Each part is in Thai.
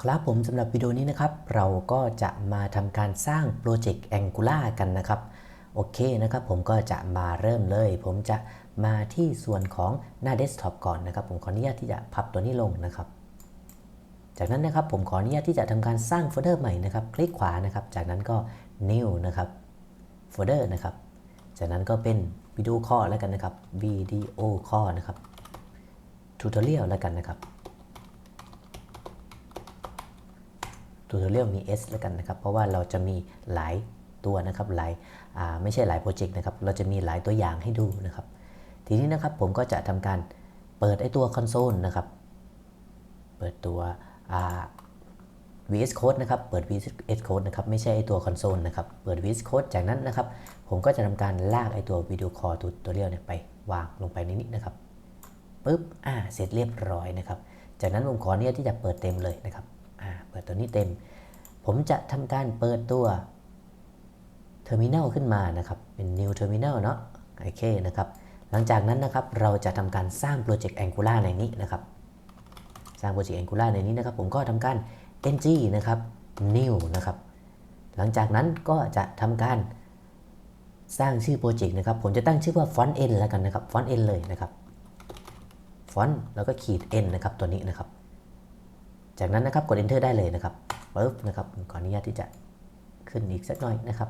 ครับผมสำหรับวิดีโอนี้นะครับ เราก็จะมาทำการสร้างโปรเจกต์ Angular กันนะครับ โอเคนะครับ ผมก็จะมาเริ่มเลย ผมจะมาที่ส่วนของหน้าเดสก์ท็อปก่อนนะครับ ผมขออนุญาตที่จะพับตัวนี้ลงนะครับ จากนั้นนะครับผมขออนุญาตที่จะทำการสร้างโฟลเดอร์ใหม่นะครับ คลิกขวานะครับ จากนั้นก็ new นะครับโฟลเดอร์นะครับ จากนั้นก็เป็นวิดีโอคอแล้วกันนะครับวิดีโอคอนะครับทูตอเรียลแล้วกันนะครับ ทูตอเรียลมี S แล้วกันนะครับ เพราะว่าเราจะมีหลายตัวนะครับหลายไม่ใช่หลายโปรเจกต์นะครับ เราจะมีหลายตัวอย่างให้ดูนะครับ ทีนี้นะครับผมก็จะทำการเปิดไอตัวคอนโซลนะครับ เปิดตัว VS Code นะครับ เปิด VS Code นะครับ ไม่ใช่ไอตัวคอนโซลนะครับ เปิด VS Code จากนั้นนะครับ ผมก็จะทำการลากไอตัววิดีโอคอลทูตอเรียลเนี่ยไปวางลงไปในนี้นะครับ ปึ๊บ อ่า เสร็จเรียบร้อยนะครับ จากนั้นผมขอเนี่ยที่จะเปิดเต็มเลยนะครับ ปิดตัวนี้เต็ม ผมจะทำการเปิดตัวเทอร์มิน l ขึ้นมานะครับ เป็น new terminal เนาะโอเคนะครับ หลังจากนั้นนะครับเราจะทำการสร้างโปรเจกต์ Angular ในนี้นะครับ สร้างโปรเจกต์ Angular ในนี้นะครับ ผมก็ทำการ ng นะครับ new นะครับ หลังจากนั้นก็จะทำการสร้างชื่อโปรเจกต์นะครับ ผมจะตั้งชื่อว่า font n แล้วกันนะครับ font n เลยนะครับ font แล้วก็ขีด n นะครับตัวนี้นะครับ จากนั้นนะครับกด enter ได้เลยนะครับปึ๊บนะครับขออนุญาตที่จะขึ้นอีกสักหน่อยนะครับ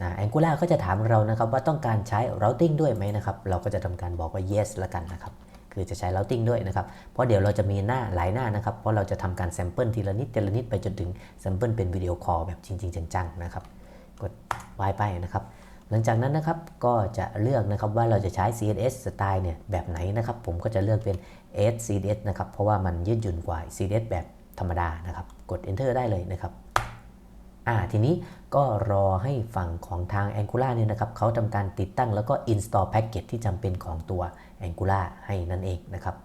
นะแองกูล่าก็จะถามเรานะครับว่าต้องการใช้ routing ด้วยไหมนะครับ เราก็จะทำการบอกว่า yes ละกันนะครับ คือจะใช้ routing ด้วยนะครับ เพราะเดี๋ยวเราจะมีหน้าหลายหน้านะครับ เพราะเราจะทำการ sample ทีละนิดทีละนิดไปจนถึง sample เป็นวิดีโอคอลแบบจริง ๆ จังๆนะครับ กด y ไปนะครับ หลังจากนั้นนะครับก็จะเลือกนะครับว่าเราจะใช้ CSS สไตล์เนี่ยแบบไหนนะครับผมก็จะเลือกเป็น S CSS นะครับเพราะว่ามันยืดหยุ่นกว่า CSS แบบธรรมดานะครับกด enter ได้เลยนะครับอ่าทีนี้ก็รอให้ฝั่งของทาง Angular เนี่ยนะครับเขาทำการติดตั้งแล้วก็ install package ที่จำเป็นของตัว Angular ให้นั่นเองนะครับ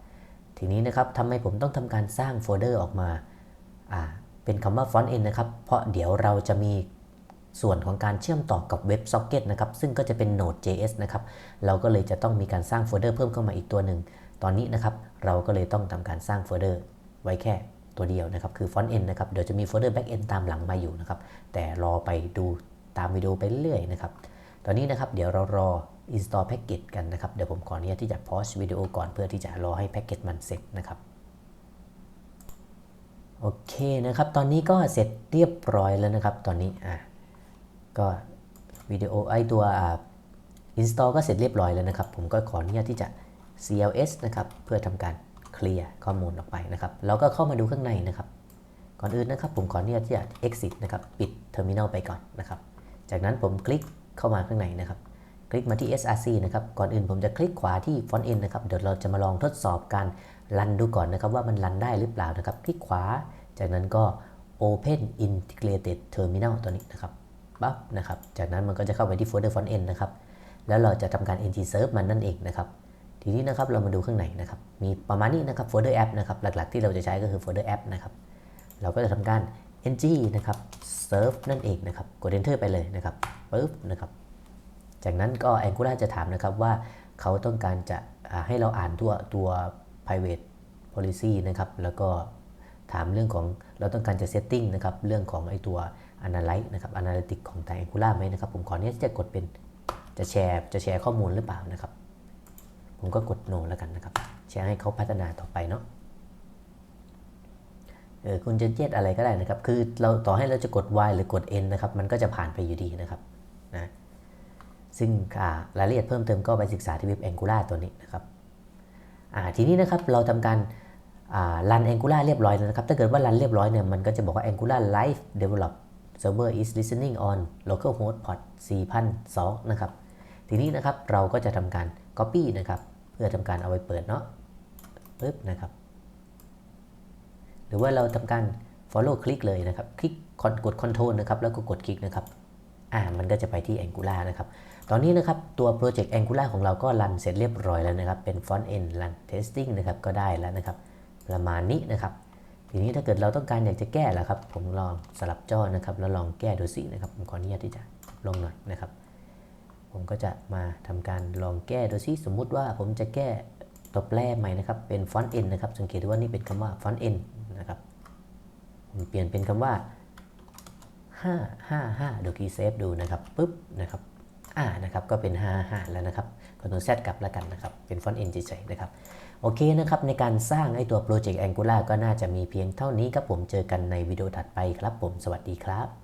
ทีนี้นะครับทำไมผมต้องทำการสร้างโฟลเดอร์ออกมาอ่าเป็นคำว่า front end นะครับเพราะเดี๋ยวเราจะมี ส่วนของการเชื่อมต่อกับ WebSocket นะครับ ซึ่งก็จะเป็น Node.js นะครับ เราก็เลยจะต้องมีการสร้างโฟลเดอร์เพิ่มเข้ามาอีกตัวหนึ่ง ตอนนี้นะครับ เราก็เลยต้องทำการสร้างโฟลเดอร์ ไว้แค่ตัวเดียวนะครับ คือ front end นะครับ เดี๋ยวจะมีโฟลเดอร์ back end ตามหลังมาอยู่นะครับ แต่รอไปดูตามวิดีโอไปเรื่อยนะครับ ตอนนี้นะครับ เดี๋ยวเรารอ install package กันนะครับ เดี๋ยวผมขออนุญาตที่จะ pause วิดีโอก่อนเพื่อที่จะรอให้ package มันเสร็จนะครับโอเคนะครับ ตอนนี้ก็เสร็จเรียบร้อยแล้วนะครับ ตอนนี้อะ ก็วิดีโอไอตัวอ่า install ก็เสร็จเรียบร้อยแล้วนะครับ ผมก็ขออนุญาตที่จะ cls นะครับ เพื่อทำการเคลียร์ข้อมูลออกไปนะครับเราก็เข้ามาดูข้างในนะครับ ก่อนอื่นนะครับผมขออนุญาตที่จะ exit นะครับ ปิด terminal ไปก่อนนะครับ จากนั้นผมคลิกเข้ามาข้างในนะครับ คลิกมาที่ src นะครับ ก่อนอื่นผมจะคลิกขวาที่ font end นะครับ เดี๋ยวเราจะมาลองทดสอบการรันดูก่อนนะครับว่ามันรันได้หรือเปล่านะครับ คลิกขวา จากนั้นก็ open integrated terminal ตัวนี้นะครับ ปั๊บนะครับ จากนั้นมันก็จะเข้าไปที่โฟลเดอร์ front end นะครับ แล้วเราจะทำการ ng serve มันนั่นเองนะครับ ทีนี้นะครับเรามาดูข้างในนะครับ มีประมาณนี้นะครับโฟลเดอร์แอปนะครับ หลักๆ ที่เราจะใช้ก็คือโฟลเดอร์แอปนะครับ เราก็จะทำการ ng นะครับ serve นั่นเองนะครับ กด enter ไปเลยนะครับปึ๊บนะครับ จากนั้นก็ Angular จะถามนะครับว่าเขาต้องการจะให้เราอ่านตัวตัว private policy นะครับ แล้วก็ถามเรื่องของเราต้องการจะ setting นะครับ เรื่องของไอตัว analyze นะครับ analytic ของทาง Angular ไหมนะครับ ผมขอเนี้ยจะกดเป็นจะแชร์จะแชร์ข้อมูลหรือเปล่านะครับ ผมก็กด no แล้วกันนะครับ แชร์ให้เขาพัฒนาต่อไปเนาะเออคุณจะเจ็ดอะไรก็ได้นะครับ คือเราต่อให้เราจะกด y หรือกด n นะครับ มันก็จะผ่านไปอยู่ดีนะครับนะซึ่งรายละเอียดเพิ่มเติมก็ไปศึกษาที่เว็บ Angular ตัวนี้นะครับทีนี้นะครับเราทำการรัน Angular เรียบร้อยแล้วนะครับ ถ้าเกิดว่ารันเรียบร้อยเนี่ยมันก็จะบอกว่า Angular Live Develop Server is listening on localhost port 4002นะครับ ทีนี้นะครับเราก็จะทำการ Copy นะครับ เพื่อทำการเอาไปเปิดเนาะปึ๊บนะครับ หรือว่าเราทำการ follow คลิกเลยนะครับ คลิกกด Control นะครับ แล้วก็กดคลิกนะครับ อ่า มันก็จะไปที่ Angular นะครับ ตอนนี้นะครับตัวโปรเจกต์ Angular ของเราก็รันเสร็จเรียบร้อยแล้วนะครับ เป็น front end run testing นะครับ ก็ได้แล้วนะครับ ประมาณนี้นะครับ ทีนี้ถ้าเกิดเราต้องการอยากจะแก้ล่ะครับ ผมลองสลับจอนะครับ แล้วลองแก้ดูสินะครับ ผมขออนุญาตที่จะลงหน่อยนะครับ ผมก็จะมาทำการลองแก้ดูซิสมมุติว่าผมจะแก้ตัวแปรใหม่นะครับ เป็น font n นะครับ สังเกตว่านี่เป็นคำว่า font n นะครับ ผมเปลี่ยนเป็นคำว่า555ดูคีย์เซฟดูนะครับปุ๊บนะครับอ่านะครับ ก็เป็น 55 แล้วนะครับ กดตัว Z กลับแล้วกันนะครับ เป็นฟอนต์เอ็นเฉยๆนะครับ โอเคนะครับ ในการสร้างไอตัวโปรเจกต์ Angular ก็น่าจะมีเพียงเท่านี้ครับผมเจอกันในวิดีโอถัดไปครับผมสวัสดีครับ